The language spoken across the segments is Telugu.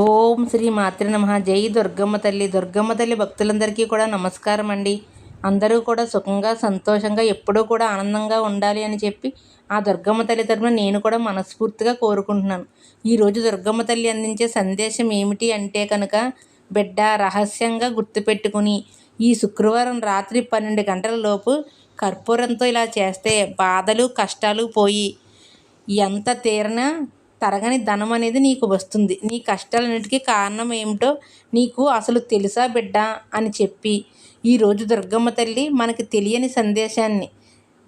ఓం శ్రీ మాతృ నమ. జై దుర్గమ్మ తల్లి. దుర్గమ్మ తల్లి భక్తులందరికీ కూడా నమస్కారం అండి. అందరూ కూడా సుఖంగా సంతోషంగా ఎప్పుడూ కూడా ఆనందంగా ఉండాలి అని చెప్పి ఆ దుర్గమ్మ తల్లి తరఫున నేను కూడా మనస్ఫూర్తిగా కోరుకుంటున్నాను. ఈరోజు దుర్గమ్మ తల్లి అందించే సందేశం ఏమిటి అంటే కనుక బిడ్డ రహస్యంగా గుర్తుపెట్టుకుని ఈ శుక్రవారం రాత్రి పన్నెండు గంటల లోపు కర్పూరంతో ఇలా చేస్తే బాధలు కష్టాలు పోయి ఎంత తీరినా తరగని ధనం అనేది నీకు వస్తుంది. నీ కష్టాలన్నిటికీ కారణం ఏమిటో నీకు అసలు తెలుసా బిడ్డ? అని చెప్పి ఈరోజు దుర్గమ్మ తల్లి మనకి తెలియని సందేశాన్ని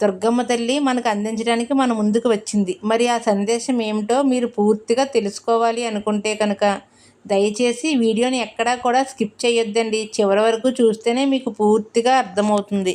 దుర్గమ్మ తల్లి మనకు అందించడానికి మన ముందుకు వచ్చింది. మరి ఆ సందేశం ఏమిటో మీరు పూర్తిగా తెలుసుకోవాలి అనుకుంటే కనుక దయచేసి వీడియోని ఎక్కడా కూడా స్కిప్ చేయొద్దండి. చివరి వరకు చూస్తేనే మీకు పూర్తిగా అర్థమవుతుంది.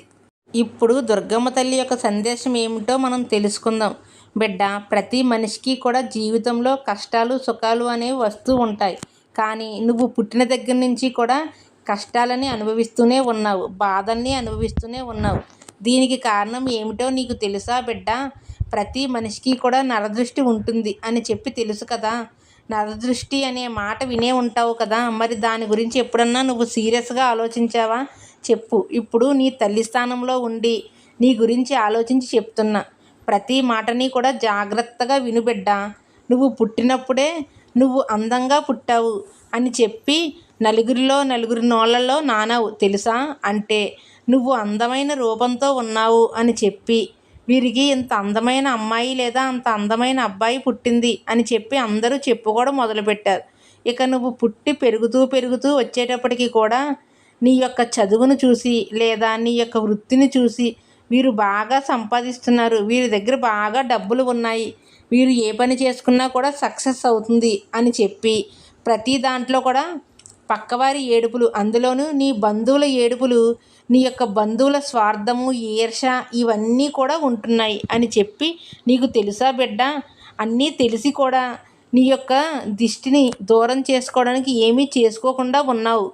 ఇప్పుడు దుర్గమ్మ తల్లి యొక్క సందేశం ఏమిటో మనం తెలుసుకుందాం. బిడ్డ ప్రతి మనిషికి కూడా జీవితంలో కష్టాలు సుఖాలు అనేవి వస్తూ ఉంటాయి. కానీ నువ్వు పుట్టిన దగ్గర నుంచి కూడా కష్టాలని అనుభవిస్తూనే ఉన్నావు బాధల్ని అనుభవిస్తూనే ఉన్నావు. దీనికి కారణం ఏమిటో నీకు తెలుసా బిడ్డ? ప్రతి మనిషికి కూడా నరదృష్టి ఉంటుంది అని చెప్పి తెలుసు కదా. నరదృష్టి అనే మాట వినే ఉంటావు కదా. మరి దాని గురించి ఎప్పుడన్నా నువ్వు సీరియస్గా ఆలోచించావా? చెప్పు. ఇప్పుడు నీ తల్లి స్థానంలో ఉండి నీ గురించి ఆలోచించి చెప్తున్నా. ప్రతి మాటని కూడా జాగ్రత్తగా వినుబిడ్డ నువ్వు పుట్టినప్పుడే నువ్వు అందంగా పుట్టావు అని చెప్పి నలుగురిలో నలుగురి నోళ్ళలో నానావు తెలుసా? అంటే నువ్వు అందమైన రూపంతో ఉన్నావు అని చెప్పి వీరికి ఇంత అందమైన అమ్మాయి లేదా అంత అందమైన అబ్బాయి పుట్టింది అని చెప్పి అందరూ చెప్పుకోవడం మొదలుపెట్టారు. ఇక నువ్వు పుట్టి పెరుగుతూ పెరుగుతూ వచ్చేటప్పటికి కూడా నీ యొక్క చదువును చూసి లేదా నీ యొక్క వృత్తిని చూసి వీరు బాగా సంపాదిస్తున్నారు వీరి దగ్గర బాగా డబ్బులు ఉన్నాయి వీరు ఏ పని చేసుకున్నా కూడా సక్సెస్ అవుతుంది అని చెప్పి ప్రతి దాంట్లో కూడా పక్కవారి ఏడుపులు అందులోనూ నీ బంధువుల ఏడుపులు నీ యొక్క బంధువుల స్వార్థము ఈర్ష ఇవన్నీ కూడా ఉంటున్నాయి అని చెప్పి నీకు తెలుసా బిడ్డ? అన్నీ తెలిసి కూడా నీ యొక్క దిష్టిని దూరం చేసుకోవడానికి ఏమీ చేసుకోకుండా ఉన్నావు.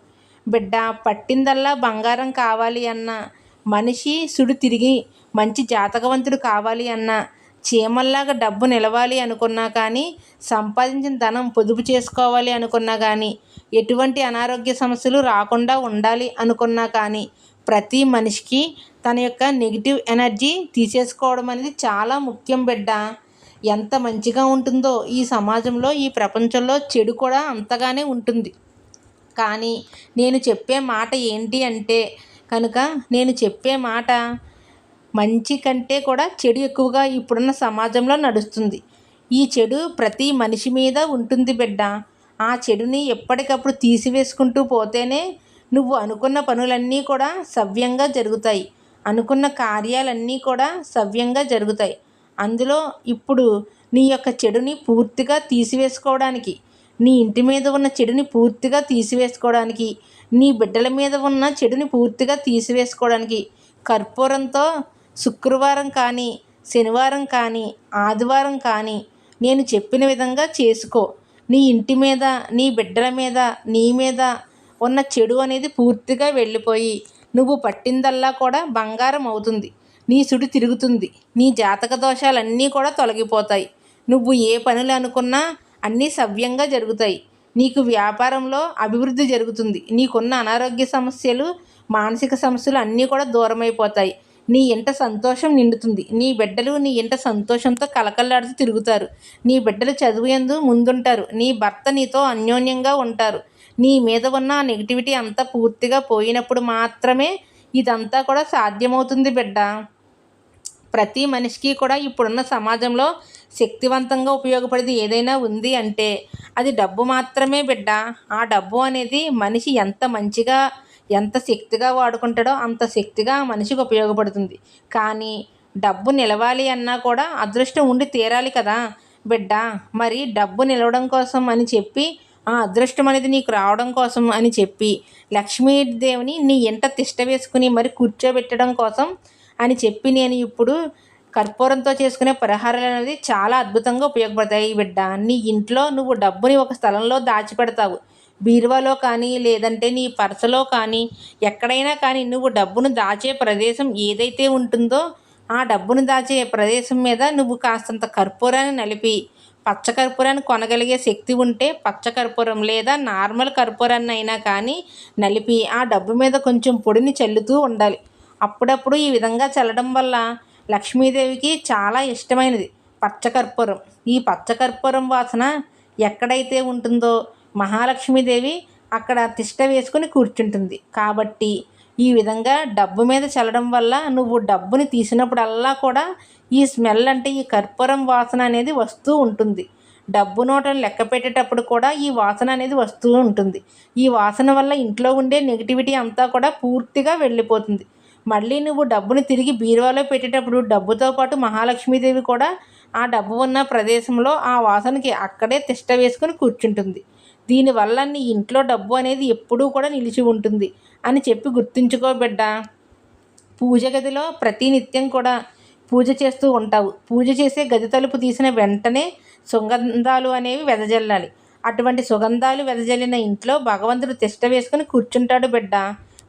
బిడ్డ పట్టిందల్లా బంగారం కావాలి అన్న మనిషి సుడి తిరిగి మంచి జాతకవంతుడు కావాలి అన్నా చీమల్లాగా డబ్బు నిలవాలి అనుకున్నా కానీ సంపాదించిన ధనం పొదుపు చేసుకోవాలి అనుకున్నా కానీ ఎటువంటి అనారోగ్య సమస్యలు రాకుండా ఉండాలి అనుకున్నా కానీ ప్రతి మనిషికి తన యొక్క నెగిటివ్ ఎనర్జీ తీసేసుకోవడం అనేది చాలా ముఖ్యం బిడ్డ. ఎంత మంచిగా ఉంటుందో ఈ సమాజంలో ఈ ప్రపంచంలో చెడు కూడా అంతగానే ఉంటుంది. కానీ నేను చెప్పే మాట ఏంటి అంటే కనుక నేను చెప్పే మాట మంచి కంటే కూడా చెడు ఎక్కువగా ఇప్పుడున్న సమాజంలో నడుస్తుంది. ఈ చెడు ప్రతి మనిషి మీద ఉంటుంది బిడ్డ. ఆ చెడుని ఎప్పటికప్పుడు తీసివేసుకుంటూ పోతేనే నువ్వు అనుకున్న పనులన్నీ కూడా సవ్యంగా జరుగుతాయి. అనుకున్న కార్యాలన్నీ కూడా సవ్యంగా జరుగుతాయి. అందులో ఇప్పుడు నీ యొక్క చెడుని పూర్తిగా తీసివేసుకోవడానికి నీ ఇంటి మీద ఉన్న చెడుని పూర్తిగా తీసివేసుకోవడానికి నీ బిడ్డల మీద ఉన్న చెడుని పూర్తిగా తీసివేసుకోవడానికి కర్పూరంతో శుక్రవారం కానీ శనివారం కానీ ఆదివారం కానీ నేను చెప్పిన విధంగా చేసుకో. నీ ఇంటి మీద నీ బిడ్డల మీద నీ మీద ఉన్న చెడు అనేది పూర్తిగా వెళ్ళిపోయి నువ్వు పట్టిందల్లా కూడా బంగారం అవుతుంది. నీ సుడి తిరుగుతుంది. నీ జాతక దోషాలన్నీ కూడా తొలగిపోతాయి. నువ్వు ఏ పనులు అనుకున్నా అన్నీ సవ్యంగా జరుగుతాయి. నీకు వ్యాపారంలో అభివృద్ధి జరుగుతుంది. నీకున్న అనారోగ్య సమస్యలు మానసిక సమస్యలు అన్నీ కూడా దూరమైపోతాయి. నీ ఇంట సంతోషం నిండుతుంది. నీ బిడ్డలు నీ ఇంట సంతోషంతో కలకల్లాడుతూ తిరుగుతారు. నీ బిడ్డలు చదువు ఎందు ముందుంటారు. నీ భర్త నీతో అన్యోన్యంగా ఉంటారు. నీ మీద ఉన్న నెగిటివిటీ అంతా పూర్తిగా పోయినప్పుడు మాత్రమే ఇదంతా కూడా సాధ్యమవుతుంది బిడ్డ. ప్రతి మనిషికి కూడా ఇప్పుడున్న సమాజంలో శక్తివంతంగా ఉపయోగపడేది ఏదైనా ఉంది అంటే అది డబ్బు మాత్రమే బిడ్డ. ఆ డబ్బు అనేది మనిషి ఎంత మంచిగా ఎంత శక్తిగా వాడుకుంటాడో అంత శక్తిగా ఆ మనిషికి ఉపయోగపడుతుంది. కానీ డబ్బు నిలవాలి అన్నా కూడా అదృష్టం ఉండి తీరాలి కదా బిడ్డ. మరి డబ్బు నిలవడం కోసం అని చెప్పి ఆ అదృష్టం అనేది నీకు రావడం కోసం అని చెప్పి లక్ష్మీదేవిని నీ ఇంట తిష్ట వేసుకుని మరి కూర్చోబెట్టడం కోసం అని చెప్పి నేను ఇప్పుడు కర్పూరంతో చేసుకునే పరిహారాలు అనేది చాలా అద్భుతంగా ఉపయోగపడతాయి బిడ్డ. నీ ఇంట్లో నువ్వు డబ్బుని ఒక స్థలంలో దాచిపెడతావు. బీరువాలో కానీ లేదంటే నీ పర్సలో కానీ ఎక్కడైనా కానీ నువ్వు డబ్బును దాచే ప్రదేశం ఏదైతే ఉంటుందో ఆ డబ్బును దాచే ప్రదేశం మీద నువ్వు కాస్తంత కర్పూరాన్ని నలిపి పచ్చకర్పూరాన్ని కొనగలిగే శక్తి ఉంటే పచ్చకర్పూరం లేదా నార్మల్ కర్పూరాన్ని అయినా కానీ నలిపి ఆ డబ్బు మీద కొంచెం పొడిని చల్లుతూ ఉండాలి. అప్పుడప్పుడు ఈ విధంగా చల్లడం వల్ల లక్ష్మీదేవికి చాలా ఇష్టమైనది పచ్చకర్పూరం. ఈ పచ్చకర్పూరం వాసన ఎక్కడైతే ఉంటుందో మహాలక్ష్మీదేవి అక్కడ తిష్ట వేసుకుని కూర్చుంటుంది. కాబట్టి ఈ విధంగా డబ్బు మీద చల్లడం వల్ల నువ్వు డబ్బుని తీసినప్పుడల్లా కూడా ఈ స్మెల్ అంటే ఈ కర్పూరం వాసన అనేది వస్తూ ఉంటుంది. డబ్బు నోటను లెక్క పెట్టేటప్పుడు కూడా ఈ వాసన అనేది వస్తూ ఉంటుంది. ఈ వాసన వల్ల ఇంట్లో ఉండే నెగిటివిటీ అంతా కూడా పూర్తిగా వెళ్ళిపోతుంది. మళ్ళీ నువ్వు డబ్బుని తిరిగి బీరువాలో పెట్టేటప్పుడు డబ్బుతో పాటు మహాలక్ష్మీదేవి కూడా ఆ డబ్బు ఉన్న ప్రదేశంలో ఆ వాసనకి అక్కడే తిష్ట వేసుకొని కూర్చుంటుంది. దీనివల్ల నీ ఇంట్లో డబ్బు అనేది ఎప్పుడూ కూడా నిలిచి ఉంటుంది అని చెప్పి గుర్తుంచుకో బిడ్డ. పూజ గదిలో ప్రతి నిత్యం కూడా పూజ చేస్తూ ఉంటావు. పూజ చేసే గది తలుపు తీసిన వెంటనే సుగంధాలు అనేవి వెదజల్లాలి. అటువంటి సుగంధాలు వెదజల్లిన ఇంట్లో భగవంతుడు తిష్ట వేసుకొని కూర్చుంటాడు బిడ్డ.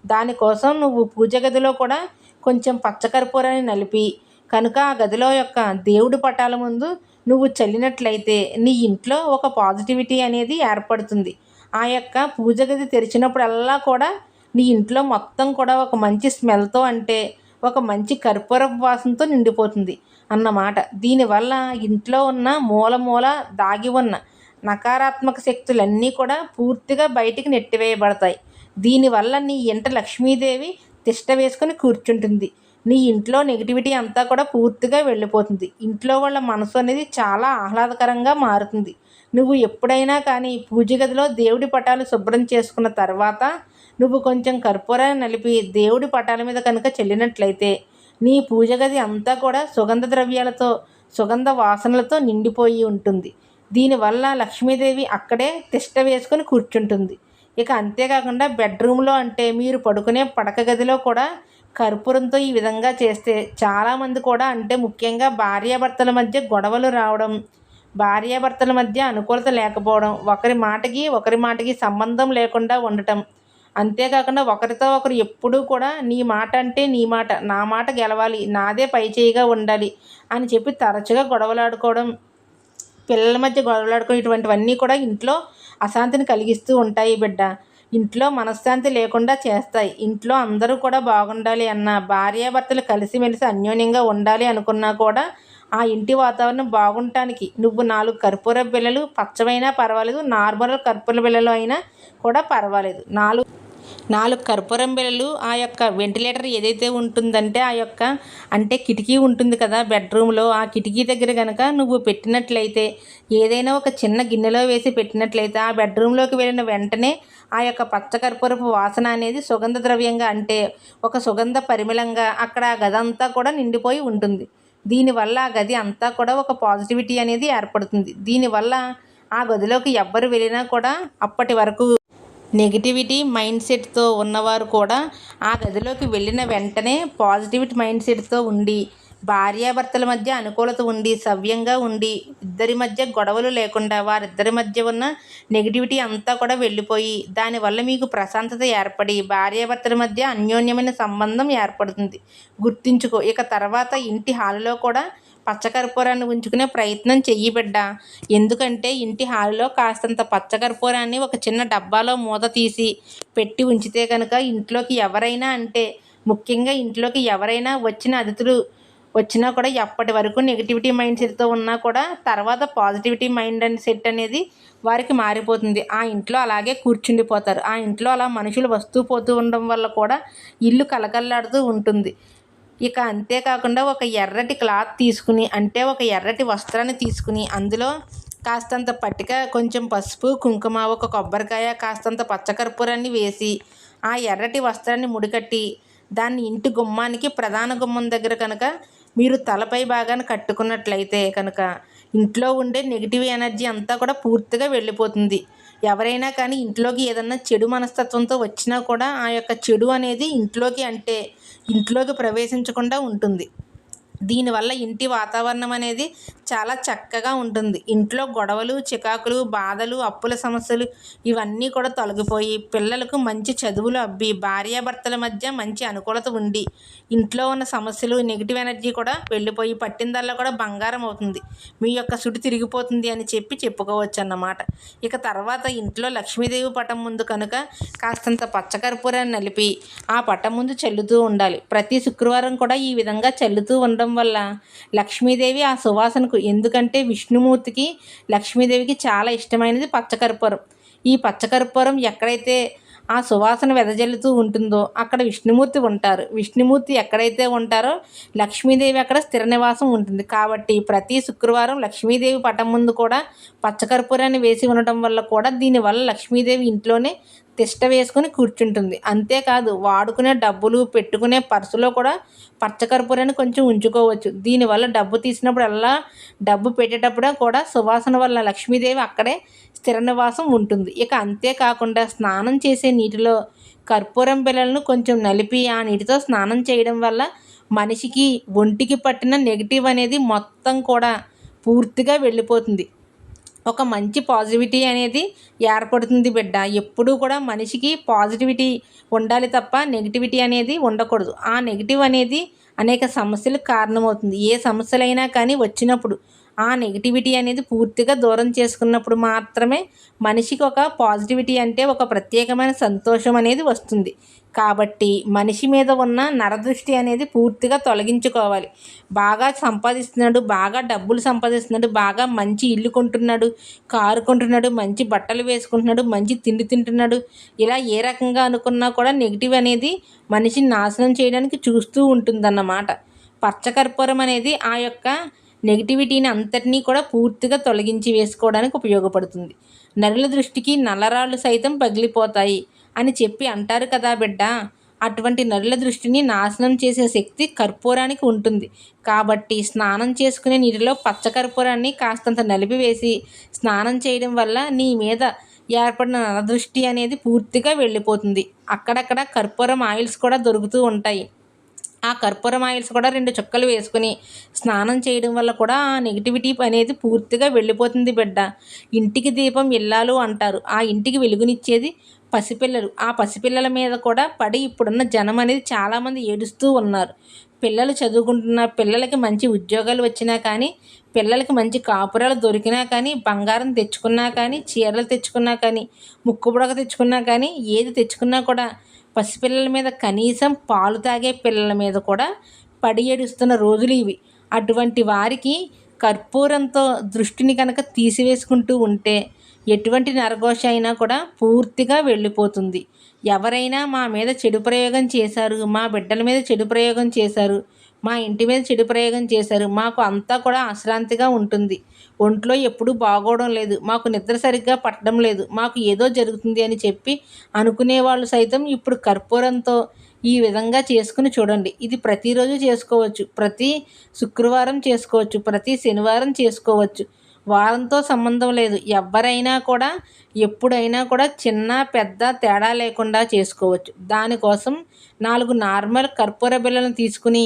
దానికోసం నువ్వు పూజ గదిలో కూడా కొంచెం పచ్చకర్పూరాన్ని నలిపి కనుక ఆ గదిలో యొక్క దేవుడి పటాల ముందు నువ్వు చల్లినట్లయితే నీ ఇంట్లో ఒక పాజిటివిటీ అనేది ఏర్పడుతుంది. ఆ యొక్క పూజ గది తెరిచినప్పుడల్లా కూడా నీ ఇంట్లో మొత్తం కూడా ఒక మంచి స్మెల్తో అంటే ఒక మంచి కర్పూర వాసనతో నిండిపోతుంది అన్నమాట. దీనివల్ల ఇంట్లో ఉన్న మూల మూల దాగి ఉన్న నకారాత్మక శక్తులన్నీ కూడా పూర్తిగా బయటికి నెట్టివేయబడతాయి. దీనివల్ల నీ ఇంట లక్ష్మీదేవి తిష్ట వేసుకొని కూర్చుంటుంది. నీ ఇంట్లో నెగిటివిటీ అంతా కూడా పూర్తిగా వెళ్ళిపోతుంది. ఇంట్లో వాళ్ళ మనసు అనేది చాలా ఆహ్లాదకరంగా మారుతుంది. నువ్వు ఎప్పుడైనా కానీ పూజ గదిలో దేవుడి పటాలు శుభ్రం చేసుకున్న తర్వాత నువ్వు కొంచెం కర్పూరాన్ని నలిపి దేవుడి పటాల మీద కనుక చెల్లినట్లయితే నీ పూజ గది అంతా కూడా సుగంధ ద్రవ్యాలతో సుగంధ వాసనలతో నిండిపోయి ఉంటుంది. దీనివల్ల లక్ష్మీదేవి అక్కడే తిష్ట వేసుకొని కూర్చుంటుంది. ఇక అంతేకాకుండా బెడ్రూమ్లో అంటే మీరు పడుకునే పడక గదిలో కూడా కర్పూరంతో ఈ విధంగా చేస్తే చాలామంది కూడా అంటే ముఖ్యంగా భార్యాభర్తల మధ్య గొడవలు రావడం భార్యాభర్తల మధ్య అనుకూలత లేకపోవడం ఒకరి మాటకి ఒకరి మాటకి సంబంధం లేకుండా ఉండటం. అంతేకాకుండా ఒకరితో ఒకరు ఎప్పుడూ కూడా నీ మాట అంటే నీ మాట నా మాట గెలవాలి నాదే పై చేయిగా ఉండాలి అని చెప్పి తరచుగా గొడవలాడుకోవడం పిల్లల మధ్య గొడవలాడుకోవడం ఇటువంటివన్నీ కూడా ఇంట్లో అశాంతిని కలిగిస్తూ ఉంటాయి బిడ్డ. ఇంట్లో మనశ్శాంతి లేకుండా చేస్తాయి. ఇంట్లో అందరూ కూడా బాగుండాలి అన్న భార్యాభర్తలు కలిసిమెలిసి అన్యోన్యంగా ఉండాలి అనుకున్నా కూడా ఆ ఇంటి వాతావరణం బాగుండటానికి నువ్వు నాలుగు కర్పూర బిళ్ళలు పచ్చవైనా పర్వాలేదు నార్మల్ కర్పూర బిళ్ళలు అయినా కూడా పర్వాలేదు. నాలుగు నాలుగు కర్పూరం బిళ్ళలు ఆ యొక్క వెంటిలేటర్ ఏదైతే ఉంటుందంటే ఆ యొక్క అంటే కిటికీ ఉంటుంది కదా బెడ్రూమ్లో ఆ కిటికీ దగ్గర కనుక నువ్వు పెట్టినట్లయితే ఏదైనా ఒక చిన్న గిన్నెలో వేసి పెట్టినట్లయితే ఆ బెడ్రూమ్లోకి వెళ్ళిన వెంటనే ఆ యొక్క పచ్చకర్పూరపు వాసన అనేది సుగంధ ద్రవ్యంగా అంటే ఒక సుగంధ పరిమళంగా అక్కడ ఆ గది అంతా కూడా నిండిపోయి ఉంటుంది. దీనివల్ల ఆ గది అంతా కూడా ఒక పాజిటివిటీ అనేది ఏర్పడుతుంది. దీనివల్ల ఆ గదిలోకి ఎవ్వరు వెళ్ళినా కూడా అప్పటి వరకు నెగిటివిటీ మైండ్ సెట్తో ఉన్నవారు కూడా ఆ గదిలోకి వెళ్ళిన వెంటనే పాజిటివిటీ మైండ్ సెట్తో ఉండి భార్యాభర్తల మధ్య అనుకూలత ఉండి సవ్యంగా ఉండి ఇద్దరి మధ్య గొడవలు లేకుండా వారిద్దరి మధ్య ఉన్న నెగిటివిటీ అంతా కూడా వెళ్ళిపోయి దానివల్ల మీకు ప్రశాంతత ఏర్పడి భార్యాభర్తల మధ్య అన్యోన్యమైన సంబంధం ఏర్పడుతుంది. గుర్తించుకో. ఇక తర్వాత ఇంటి హాల్లో కూడా పచ్చకర్పూరాన్ని ఉంచుకునే ప్రయత్నం చెయ్యి బిడ్డ. ఎందుకంటే ఇంటి హాల్లో కాస్తంత పచ్చకర్పూరాన్ని ఒక చిన్న డబ్బాలో మూత తీసి పెట్టి ఉంచితే కనుక ఇంట్లోకి ఎవరైనా అంటే ముఖ్యంగా ఇంట్లోకి ఎవరైనా వచ్చిన అతిథులు వచ్చినా కూడా ఎప్పటి వరకు నెగిటివిటీ మైండ్ సెట్తో ఉన్నా కూడా తర్వాత పాజిటివిటీ మైండ్ అండ్ సెట్ అనేది వారికి మారిపోతుంది. ఆ ఇంట్లో అలాగే కూర్చుండిపోతారు. ఆ ఇంట్లో అలా మనుషులు వస్తూ పోతూ ఉండడం వల్ల కూడా ఇల్లు కలకల్లాడుతూ ఉంటుంది. ఇక అంతేకాకుండా ఒక ఎర్రటి క్లాత్ తీసుకుని అంటే ఒక ఎర్రటి వస్త్రాన్ని తీసుకుని అందులో కాస్తంత పట్టిక కొంచెం పసుపు కుంకుమ ఒక కొబ్బరికాయ కాస్తంత పచ్చకర్పూరాన్ని వేసి ఆ ఎర్రటి వస్త్రాన్ని ముడికట్టి దాన్ని ఇంటి గుమ్మానికి ప్రధాన గుమ్మం దగ్గర కనుక మీరు తలపై భాగాన్ని కట్టుకున్నట్లయితే కనుక ఇంట్లో ఉండే నెగిటివ్ ఎనర్జీ అంతా కూడా పూర్తిగా వెళ్ళిపోతుంది. ఎవరైనా కానీ ఇంట్లోకి ఏదన్నా చెడు మనస్తత్వంతో వచ్చినా కూడా ఆ యొక్క చెడు అనేది ఇంట్లోకి అంటే ఇంట్లోకి ప్రవేశించకుండా ఉంటుంది. దీనివల్ల ఇంటి వాతావరణం అనేది చాలా చక్కగా ఉంటుంది. ఇంట్లో గొడవలు చికాకులు బాధలు అప్పుల సమస్యలు ఇవన్నీ కూడా తొలగిపోయి పిల్లలకు మంచి చదువులు అబ్బి భార్యాభర్తల మధ్య మంచి అనుకూలత ఉండి ఇంట్లో ఉన్న సమస్యలు నెగిటివ్ ఎనర్జీ కూడా వెళ్ళిపోయి పట్టిందల్లా కూడా బంగారం అవుతుంది. మీ యొక్క సుడి తిరిగిపోతుంది అని చెప్పి చెప్పుకోవచ్చు అన్నమాట ఇక తర్వాత ఇంట్లో లక్ష్మీదేవి పటం ముందు కనుక కాస్తంత పచ్చకర్పూరాన్ని నలిపి ఆ పటం ముందు చల్లుతూ ఉండాలి. ప్రతి శుక్రవారం కూడా ఈ విధంగా చల్లుతూ ఉండడం వల్ల లక్ష్మీదేవి ఆ సువాసనకు ఎందుకంటే విష్ణుమూర్తికి లక్ష్మీదేవికి చాలా ఇష్టమైనది పచ్చకర్పూరం. ఈ పచ్చకర్పూరం ఎక్కడైతే ఆ సువాసన వెదజల్లుతూ ఉంటుందో అక్కడ విష్ణుమూర్తి ఉంటారు. విష్ణుమూర్తి ఎక్కడైతే ఉంటారో లక్ష్మీదేవి అక్కడ స్థిర నివాసం ఉంటుంది. కాబట్టి ప్రతి శుక్రవారం లక్ష్మీదేవి పటం ముందు కూడా పచ్చకర్పూరాన్ని వేసి ఉండటం వల్ల కూడా దీనివల్ల లక్ష్మీదేవి ఇంట్లోనే తిష్ట వేసుకొని కూర్చుంటుంది. అంతేకాదు వాడుకునే డబ్బులు పెట్టుకునే పర్సులో కూడా పచ్చకర్పూరాన్ని కొంచెం ఉంచుకోవచ్చు. దీనివల్ల డబ్బు తీసినప్పుడల్లా డబ్బు పెట్టేటప్పుడు కూడా సువాసన వల్ల లక్ష్మీదేవి అక్కడే స్థిర నివాసం ఉంటుంది. ఇక అంతేకాకుండా స్నానం చేసే నీటిలో కర్పూరం పిల్లలను కొంచెం నలిపి ఆ నీటితో స్నానం చేయడం వల్ల మనిషికి ఒంటికి పట్టిన నెగిటివ్ అనేది మొత్తం కూడా పూర్తిగా వెళ్ళిపోతుంది. ఒక మంచి పాజిటివిటీ అనేది ఏర్పడుతుంది బిడ్డ. ఎప్పుడూ కూడా మనిషికి పాజిటివిటీ ఉండాలి తప్ప నెగిటివిటీ అనేది ఉండకూడదు. ఆ నెగిటివ్ అనేది అనేక సమస్యలకు కారణమవుతుంది. ఏ సమస్యలైనా కానీ వచ్చినప్పుడు ఆ నెగిటివిటీ అనేది పూర్తిగా దూరం చేసుకున్నప్పుడు మాత్రమే మనిషికి ఒక పాజిటివిటీ అంటే ఒక ప్రత్యేకమైన సంతోషం అనేది వస్తుంది. కాబట్టి మనిషి మీద ఉన్న నరదృష్టి అనేది పూర్తిగా తొలగించుకోవాలి. బాగా సంపాదిస్తున్నాడు బాగా డబ్బులు సంపాదిస్తున్నాడు బాగా మంచి ఇల్లు కొంటున్నాడు కారు కొంటున్నాడు మంచి బట్టలు వేసుకుంటున్నాడు మంచి తిండి తింటున్నాడు. ఇలా ఏ రకంగా అనుకున్నా కూడా నెగిటివ్ అనేది మనిషిని నాశనం చేయడానికి చూస్తూ ఉంటుందన్నమాట. పచ్చకర్పూరం అనేది ఆ యొక్క నెగిటివిటీని అంతటినీ కూడా పూర్తిగా తొలగించి వేసుకోవడానికి ఉపయోగపడుతుంది. నరుల దృష్టికి నల్లరాళ్ళు సైతం పగిలిపోతాయి. అని చెప్పి అంటారు కదా బిడ్డ. అటువంటి నరుల దృష్టిని నాశనం చేసే శక్తి కర్పూరానికి ఉంటుంది. కాబట్టి స్నానం చేసుకునే నీటిలో పచ్చ కర్పూరాన్ని కాస్తంత నలిపివేసి స్నానం చేయడం వల్ల నీ మీద ఏర్పడిన నరదృష్టి అనేది పూర్తిగా వెళ్ళిపోతుంది. అక్కడక్కడ కర్పూరం ఆయిల్స్ కూడా దొరుకుతూ ఉంటాయి. ఆ కర్పూరం ఆయిల్స్ కూడా రెండు చుక్కలు వేసుకుని స్నానం చేయడం వల్ల కూడా ఆ నెగిటివిటీ అనేది పూర్తిగా వెళ్ళిపోతుంది బిడ్డ. ఇంటికి దీపం ఇల్లాలు అంటారు. ఆ ఇంటికి వెలుగునిచ్చేది పసిపిల్లలు. ఆ పసిపిల్లల మీద కూడా పడి ఇప్పుడున్న జనం అనేది చాలామంది ఏడుస్తూ ఉన్నారు. పిల్లలు చదువుకుంటున్న పిల్లలకి మంచి ఉద్యోగాలు వచ్చినా కానీ పిల్లలకి మంచి కాపురాలు దొరికినా కానీ బంగారం తెచ్చుకున్నా కానీ చీరలు తెచ్చుకున్నా కానీ ముక్కుబుడక తెచ్చుకున్నా కానీ ఏది తెచ్చుకున్నా కూడా పసిపిల్లల మీద కనీసం పాలు తాగే పిల్లల మీద కూడా పడి ఏడుస్తున్న రోజులు ఇవి. అటువంటి వారికి కర్పూరంతో దృష్టిని కనుక తీసివేసుకుంటూ ఉంటే ఎటువంటి నరఘోష అయినా కూడా పూర్తిగా వెళ్ళిపోతుంది. ఎవరైనా మా మీద చెడు ప్రయోగం చేశారు మా బిడ్డల మీద చెడు ప్రయోగం చేశారు మా ఇంటి మీద చెడు ప్రయోగం చేశారు మాకు అంతా కూడా అశ్రాంతిగా ఉంటుంది. ఒంట్లో ఎప్పుడూ బాగోవడం లేదు మాకు నిద్ర సరిగ్గా పట్టడం లేదు మాకు ఏదో జరుగుతుంది అని చెప్పి అనుకునే వాళ్ళు సైతం ఇప్పుడు కర్పూరంతో ఈ విధంగా చేసుకుని చూడండి. ఇది ప్రతిరోజు చేసుకోవచ్చు ప్రతి శుక్రవారం చేసుకోవచ్చు ప్రతి శనివారం చేసుకోవచ్చు. వారంతో సంబంధం లేదు. ఎవరైనా కూడా ఎప్పుడైనా కూడా చిన్న పెద్ద తేడా లేకుండా చేసుకోవచ్చు. దానికోసం నాలుగు నార్మల్ కర్పూర బిళ్ళలను తీసుకుని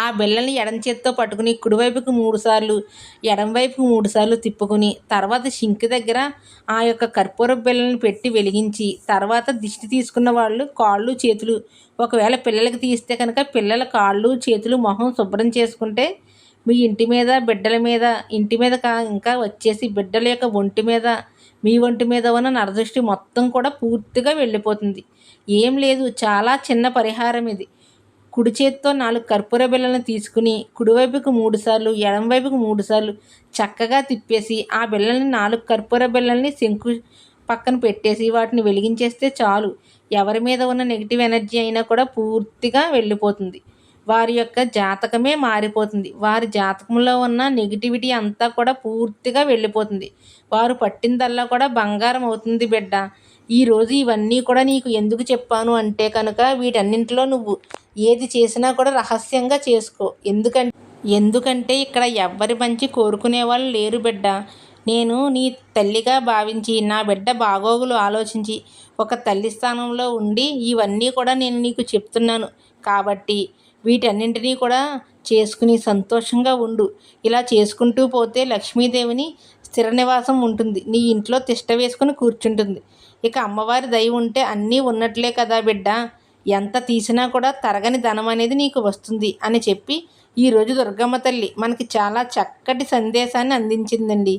ఆ బిళ్ళని ఎడం చేత్తో పట్టుకుని కుడివైపుకి మూడు సార్లు మూడుసార్లు మూడు సార్లు తిప్పుకుని తర్వాత షింక్ దగ్గర ఆ యొక్క కర్పూర బిళ్ళని పెట్టి వెలిగించి తర్వాత దిష్టి తీసుకున్న వాళ్ళు కాళ్ళు చేతులు. ఒకవేళ పిల్లలకి తీస్తే కనుక పిల్లల కాళ్ళు చేతులు మొహం శుభ్రం చేసుకుంటే మీ ఇంటి మీద బిడ్డల మీద ఇంటి మీద కా ఇంకా వచ్చేసి బిడ్డల యొక్క ఒంటి మీద మీ ఒంటి మీద ఉన్న నరదృష్టి మొత్తం కూడా పూర్తిగా వెళ్ళిపోతుంది. ఏం లేదు చాలా చిన్న పరిహారం ఇది. కుడి చేత్తో నాలుగు కర్పూర బిళ్ళలను తీసుకుని కుడివైపుకు మూడుసార్లు ఎడమవైపుకు ఎడంవైపుకు చక్కగా తిప్పేసి ఆ బిళ్ళని నాలుగు కర్పూర బిళ్ళల్ని శంకు పక్కన పెట్టేసి వాటిని వెలిగించేస్తే చాలు. ఎవరి మీద ఉన్న నెగిటివ్ ఎనర్జీ అయినా కూడా పూర్తిగా వెళ్ళిపోతుంది. వారి యొక్క జాతకమే మారిపోతుంది. వారి జాతకంలో ఉన్న నెగిటివిటీ అంతా కూడా పూర్తిగా వెళ్ళిపోతుంది. వారు పట్టిందల్లా కూడా బంగారం అవుతుంది బిడ్డ. ఈరోజు ఇవన్నీ కూడా నీకు ఎందుకు చెప్పాను అంటే కనుక వీటన్నింటిలో నువ్వు ఏది చేసినా కూడా రహస్యంగా చేసుకో. ఎందుకంటే ఎందుకంటే ఇక్కడ ఎవ్వరి మంచి కోరుకునే వాళ్ళు లేరు బిడ్డ. నేను నీ తల్లిగా భావించి నా బిడ్డ బాగోగులు ఆలోచించి ఒక తల్లి స్థానంలో ఉండి ఇవన్నీ కూడా నేను నీకు చెప్తున్నాను. కాబట్టి వీటన్నింటినీ కూడా చేసుకుని సంతోషంగా ఉండు. ఇలా చేసుకుంటూ పోతే లక్ష్మీదేవిని స్థిర నివాసం ఉంటుంది. నీ ఇంట్లో తిష్ట వేసుకుని కూర్చుంటుంది. ఇక అమ్మవారి దయ ఉంటే అన్నీ ఉన్నట్లే కదా బిడ్డ. ఎంత తీసినా కూడా తరగని ధనం అనేది నీకు వస్తుంది అని చెప్పి ఈరోజు దుర్గమ్మ తల్లి మనకి చాలా చక్కటి సందేశాన్ని అందించిందండి.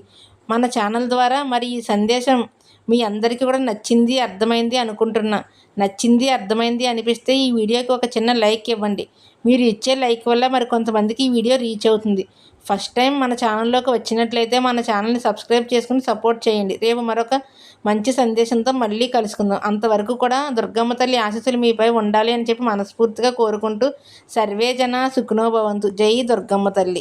మన ఛానల్ ద్వారా మరి ఈ సందేశం మీ అందరికీ కూడా నచ్చింది అర్థమైంది అనుకుంటున్నా. నచ్చింది అర్థమైంది అనిపిస్తే ఈ వీడియోకి ఒక చిన్న లైక్ ఇవ్వండి. మీరు ఇచ్చే లైక్ వల్ల మరి కొంతమందికి ఈ వీడియో రీచ్ అవుతుంది. ఫస్ట్ టైం మన ఛానల్లోకి వచ్చినట్లయితే మన ఛానల్ని సబ్స్క్రైబ్ చేసుకుని సపోర్ట్ చేయండి. రేపు మరొక మంచి సందేశంతో మళ్ళీ కలుసుకుందాం. అంతవరకు కూడా దుర్గమ్మ తల్లి ఆశీస్సులు మీపై ఉండాలి అని చెప్పి మనస్ఫూర్తిగా కోరుకుంటూ సర్వే జన సుఖనోభవంతు జై దుర్గమ్మ తల్లి.